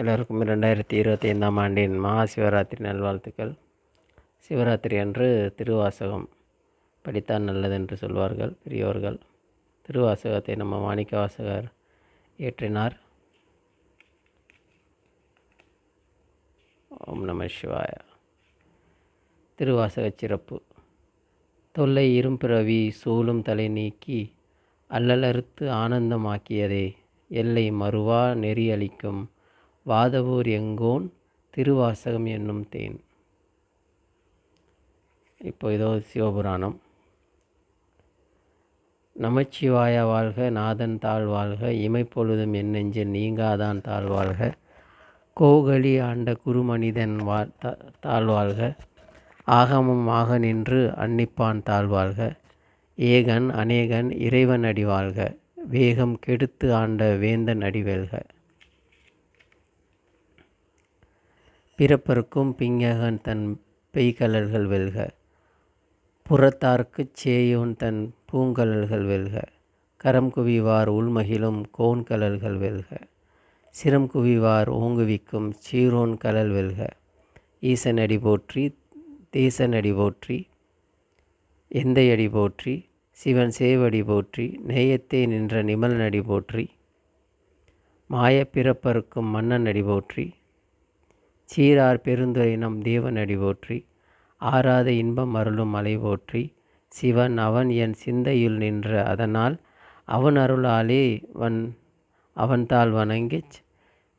எல்லோருக்கும் ரெண்டாயிரத்தி இருபத்தி ஐந்தாம் ஆண்டின் மகா சிவராத்திரி நல்வாழ்த்துக்கள். சிவராத்திரி அன்று திருவாசகம் படித்தால் நல்லது என்று சொல்வார்கள் பெரியோர்கள். திருவாசகத்தை நம்ம மாணிக்க வாசகர் இயற்றினார். ஓம் நம சிவாய. திருவாசக சிறப்பு. தொல்லை இரும்பிறவி சூழும் தலை நீக்கி அல்லலறுத்து ஆனந்தமாக்கியதே. எல்லை மறுவா நெறி அளிக்கும் வாதவூர் எங்கோன் திருவாசகம் என்னும் தேன். இப்போ இதோ சிவபுராணம். நமச்சிவாய வாழ்க நாதன் தாழ்வாழ்க இமைப்பொழுதும் என் நெஞ்சில் நீங்காதான் தாழ்வாழ்க கோகலி ஆண்ட குருமனிதன் வா தாழ்வாழ்க ஆகமம் ஆக நின்று அன்னிப்பான் தாழ்வாழ்க ஏகன் அநேகன் இறைவன் அடிவாழ்க வேகம் கெடுத்து ஆண்ட வேந்தன் அடிவேல்க பிறப்பருக்கும் பிங்ககன் தன் பெய்கலல்கள் வெல்க. புறத்தார்க்குச் சேயோன் தன் பூங்கலல்கள் வெல்க. கரம் குவிவார் உள்மகிழும் கோன்கலல்கள் வெல்க. சிரம் குவிவார் ஓங்குவிக்கும் சீரோன் கலல் வெல்க. ஈசனடி போற்றி தேசனடி போற்றி எந்தையடி போற்றி சிவன் சேவடி போற்றி நேயத்தே நின்ற நிமலனடி போற்றி மாயப் பிறப்பருக்கும் மன்னன் அடி போற்றி சீரார் பெருந்துரை நம் தேவனடி போற்றி. ஆறாத இன்பம் அருளும் மலை போற்றி. சிவன் அவன் என் சிந்தையுள் நின்ற அதனால் அவன் அருளாலே வன் அவன்தாள் வணங்கிச்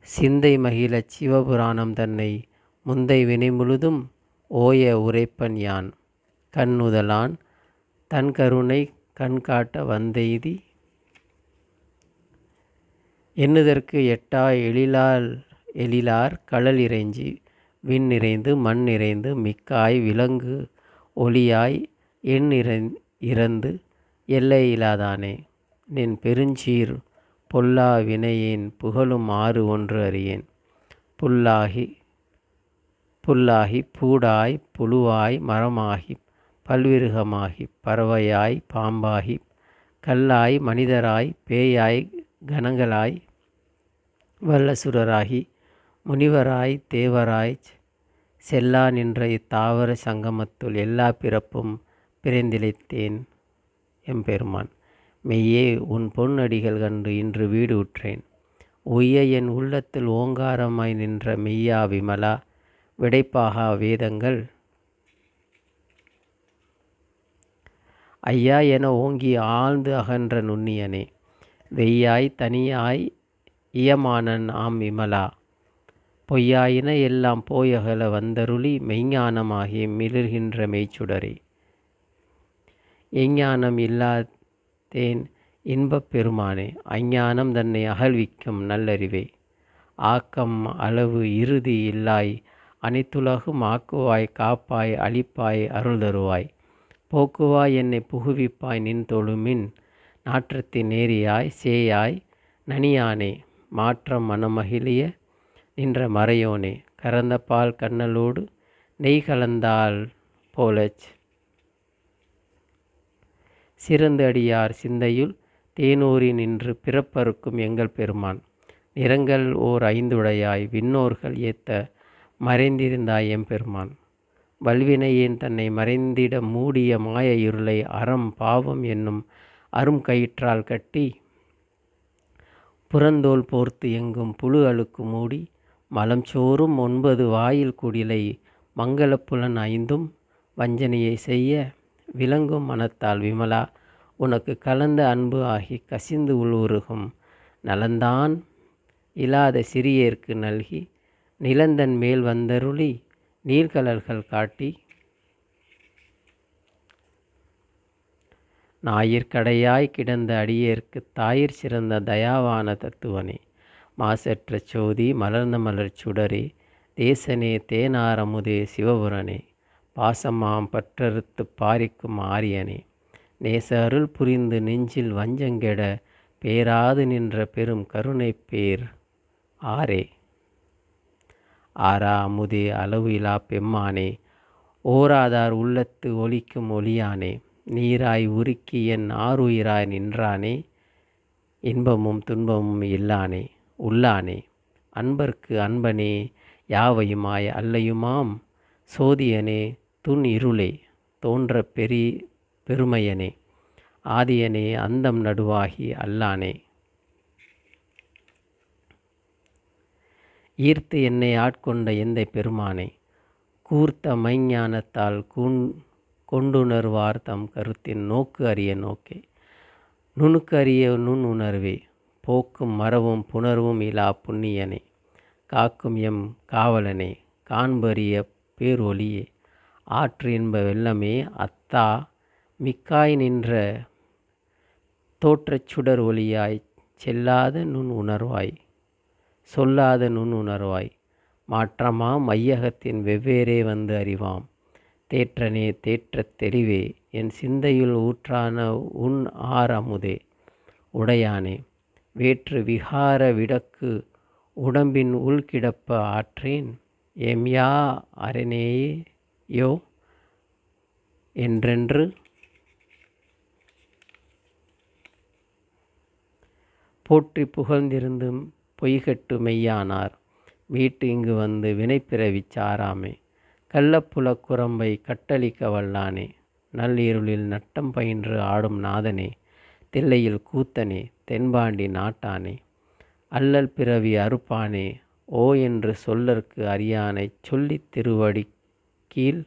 சிந்தை மகிழச் சிவபுராணம் தன்னை முந்தை வினை முழுதும் ஓய உரைப்பன் யான். கண்ணுதலான் தன் கருணை கண்காட்ட வந்தெய்தி. எண்ணுதற்கு எட்டா எழிலால் எழிலார் கடல் இறைஞ்சி விண் நிறைந்து மண் நிறைந்து மிக்காய் விலங்கு ஒளியாய் எண் இறந் இறந்து எல்லை இல்லாதானே? நின் பெருஞ்சீர் பொல்லா வினையேன் புகழும் ஆறு ஒன்று அறியேன். புல்லாகி புல்லாகி பூடாய் புழுவாய் மரமாகி பல்விருகமாகி பறவையாய் பாம்பாகி கல்லாய் மனிதராய் பேயாய் கணங்களாய் வல்லசுரராகி முனிவராய் தேவராய் செல்லா நின்ற இத்தாவர சங்கமத்துள் எல்லா பிறப்பும் பிறந்திழைத்தேன் எம்பெருமான். மெய்யே உன் பொன்னடிகள் கண்டு இன்று வீடு உற்றேன். உய்ய என் உள்ளத்தில் ஓங்காரமாய் நின்ற மெய்யா விமலா விடைப்பாகா வேதங்கள். ஐயா என ஓங்கி ஆழ்ந்து அகன்ற நுண்ணியனே வெய்யாய் தனியாய் இயமானன் ஆம் விமலா. பொய்யாயின எல்லாம் போயகல வந்தருளி மெய்ஞானமாகி மிளிர்கின்ற மெய்ச்சுடரே. எஞ்ஞானம் இல்லாதேன் இன்பப் பெருமானே அஞ்ஞானம் தன்னை அகழ்விக்கும் நல்லறிவே. ஆக்கம் அளவு இறுதி இல்லாய் அனைத்துலகும் ஆக்குவாய் காப்பாய் அழிப்பாய் அருள் தருவாய். போக்குவாய் என்னை புகுவிப்பாய் நின் தொழுமின் நாற்றத்தின் நேரியாய் சேயாய் நனியானே மாற்றம் மனமகிழிய நின்ற மறையோனே கறந்த பால் கண்ணலோடு நெய் கலந்தால் போலச். சிறந்து அடியார் சிந்தையுள் தேனூரி நின்று பிறப்பறுக்கும் எங்கள் பெருமான். நிறங்கள் ஓர் ஐந்துடையாய் விண்ணோர்கள் ஏத்த மறைந்திருந்தாய் எம்பெருமான் வல்வினையேன் தன்னை மறைந்திட மூடிய மாய இருளை அறம் பாவம் என்னும் அரும் கயிற்றால் கட்டி புறந்தோல் போர்த்து எங்கும் புழு அழுக்கு மூடி மலம் சோறும் ஒன்பது வாயில் குடிலை மங்களப்புலன் ஐந்தும் வஞ்சனையை செய்ய விளங்கும் மனத்தால் விமலா. உனக்கு கலந்த அன்பு ஆகி கசிந்து உள்வுருகும் நலந்தான் இல்லாத சிறியேற்கு நல்கி நிலந்தன் மேல் வந்தருளி நீர்கலல்கள் காட்டி. ஞாயிற்கடையாய் கிடந்த அடியேற்கு தாயிற் சிறந்த தயாவான தத்துவனே. மாசற்ற சோதி மலர்ந்த மலர் சுடரே தேசனே தேனாரமுதே சிவபுரனே பாசமாம் பற்றறுத்து பாரிக்கும் ஆரியனே. நேச அருள் புரிந்து நெஞ்சில் வஞ்சங்கெட பேராது நின்ற பெரும் கருணை பேர் ஆரே. ஆரா அமுதே அளவு இலா பெம்மானே ஓராதார் உள்ளத்து ஒலிக்கும் ஒளியானே. நீராய் உருக்கி என் ஆறுயிராய் நின்றானே இன்பமும் துன்பமும் இல்லானே. உள்ளானே. அன்பர்க்கு அன்பனே யாவையுமாய் அல்லையுமாம்? சோதியனே துன் இருளே தோன்ற பெரி பெருமையனே. ஆதியனே அந்தம் நடுவாகி அல்லானே. ஈர்த்து என்னை ஆட்கொண்ட எந்த பெருமானே கூர்த்த மைஞானத்தால் கூண் கொண்டுணர்வார் தம் கருத்தின் நோக்கு அறிய நோக்கே. நுணுக்கரிய நுண் உணர்வே போக்கும் மரவும் புணர்வும் இலா புண்ணியனே. காக்கும் எம் காவலனே காண்பறிய பேரொளியே. ஆற்று என்ப வெள்ளமே அத்தா மிக்காய் நின்ற தோற்றச் சுடர் ஒளியாய் செல்லாத நுண் உணர்வாய் சொல்லாத நுண் உணர்வாய். மாற்றமா மையகத்தின் வெவ்வேறே வந்து அறிவாம். தேற்றனே தேற்றத் தெளிவே என் சிந்தையுள் ஊற்றான உன் ஆர் அமுதே. உடையானே வேற்று விகார விடக்கு உடம்பின் உள்கிடப்ப ஆற்றேன். எம்யா அரணேயோ என்றென்று. போற்றி புகழ்ந்திருந்தும் பொய்கட்டு மெய்யானார். மீட்டு இங்கு வந்து வினைப்பிறவிச் சாராமே. கள்ளப்புலக் குரம்பை கட்டளிக்க வல்லானே. நள்ளிருளில் நட்டம் பயின்று ஆடும் நாதனே. தில்லையில் கூத்தனே தென்பாண்டி நாட்டானே அல்லல் பிறவி அறுப்பானே ஓ என்று சொல்லற்கு அறியானை சொல்லித் திருவடி கீழ்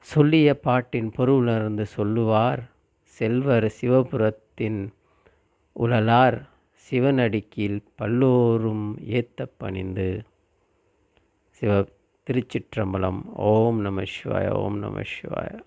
சொல்லிய பாட்டின் பொருளுணர்ந்து சொல்லுவார் செல்வர் சிவபுரத்தின் உழலார் சிவனடிக்கீழ் பல்லோரும் ஏத்த பணிந்து. சிவ திருச்சிற்றம்பலம். ஓம் நம சிவாய ஓம் நம சிவாய.